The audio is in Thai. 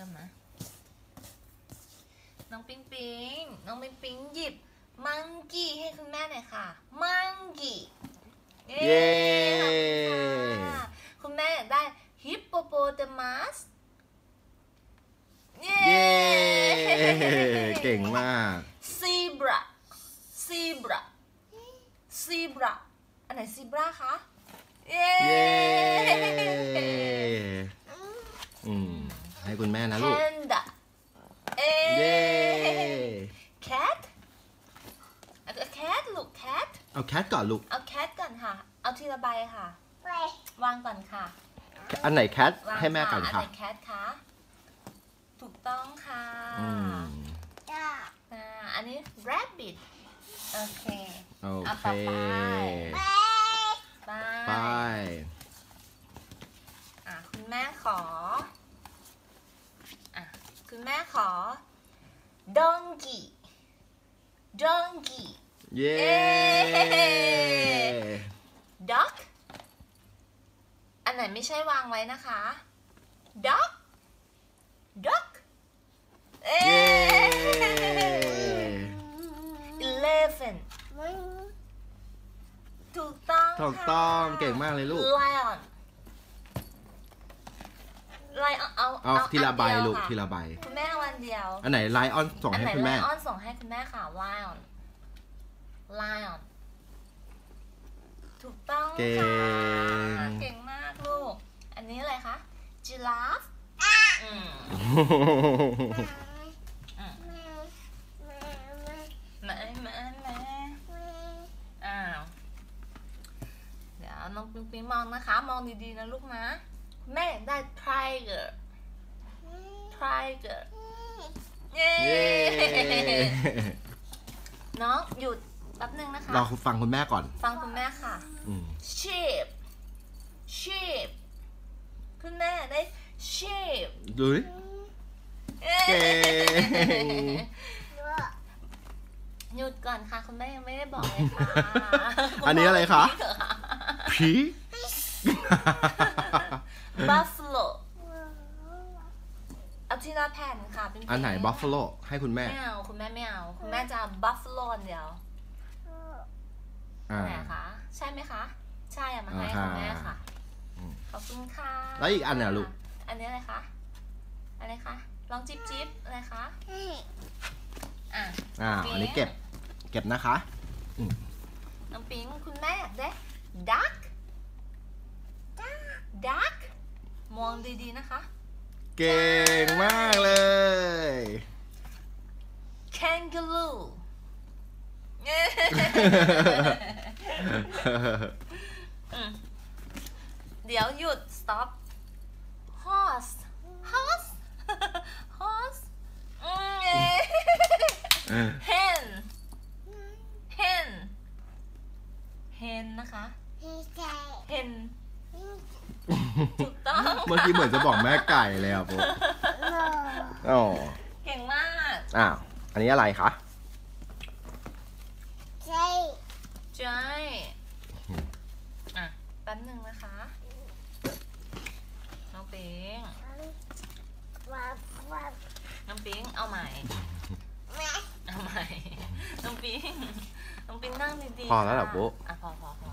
ริ่มนะ น้องปิงปิงน้องปิงปิงหยิบมังกี้ให้คุณแม่หน่อยค่ะ มังกี้เย้ขอบคุณค่ะคุณแม่อยากได้ฮิปโปโปเตมัสเย้เย้เก่งมากซีบราซีบราซีบราอันไหนซีบราคะ เย้เย้อืมให้ คุณแม่นะแพลูกนด้าเอ้เย้ cat เอาแคทลูกแคทเอาแคทก่อนลูก เอาแคทก่อนค่ะ เอาทีละใบค่ะวางก่อนค่ะอันไหนแคทวางให้แม่ก่อนอันค่ะไหนแคทคะถูกต้องค่ะอืมอ่าอันนี้ rabbit โอเค โอเอาเค ต่อไป ไปไปอะคุณแม่ขออะ คุณแม่ขอ donkey donkey เย้เย้ duck อันไหนไม่ใช่วางไว้นะคะ duck duck เอ๊เย้ eleven ถูกต้องถูกต้องค่ะเก่งมากเลยลูก lion lion เอาเอาทีละใบอันเดียวลูกค่ะทีละใบ คุณแม่เอาอันเดียว อันไหนไลออนส่งอันให้ไหนคุณแม่ lion ส่งให้คุณแม่ค่ะ lion lion ถูกต้องเก่ค่ะงเก่งมากลูก อันนี้อะไรคะ giraffe อืมแม่แม่แม่อ้าว เดี๋ยวน้องปิงปิงมองนะคะ มองดีๆนะลูกนะ แม่อยากได้ tiger tiger เย้เย้น้องหยุดแป๊บนึงนะคะรอฟังคุณแม่ก่อน ฟังคุณแม่ค่ะ อืม sheep sheep คุณแม่ได้ sheep ดูดิเย้เก่งหยุดก่อนค่ะ คุณแม่ยังไม่ได้บอกเลยค่ะ อันนี้อะไรคะณพ่อผี buffalo เอา ทีละแผ่นค่ะเป็นอันไหนบัฟฟาโลให้คุณแม่ ไม่เอาคุณแม่ไม่เอาคุณแม่จะ buffalo อันเดียวอ่าไหนคะใช่ไหมคะ ใช่อะมาให้อ่าคุณแม่ค่ะอืมขอบคุณค่ะ แล้วอีกอันน่ะลูก อันนี้อะไรคะ อะไรคะ ลองจิ๊บจิ๊บอะไรคะ อะอ่าอันนี้เก็บ เก็บนะคะน้องปิงคุณแม่อยากได้ duck duck มองดีๆนะคะ เก่งมากเลย kangaroo อืมเดี๋ยวหยุด stop horse horse horse อืมเย้ hen hen hen นะคะ hen ถูกต้อง เมื่อกี้เหมือนจะบอกแม่ไก่เลยอะปุ๊บอ๋อเก่งมากอ้าวอันนี้อะไรคะใช่อะแป๊บหนึ่งนะคะน้องปิงน้องปิงเอาใหม่เอาใหม่น้องปิงน้องปิงนั่งดีๆพอแล้วเหรอค่ะปุ๊อะพอพอพอ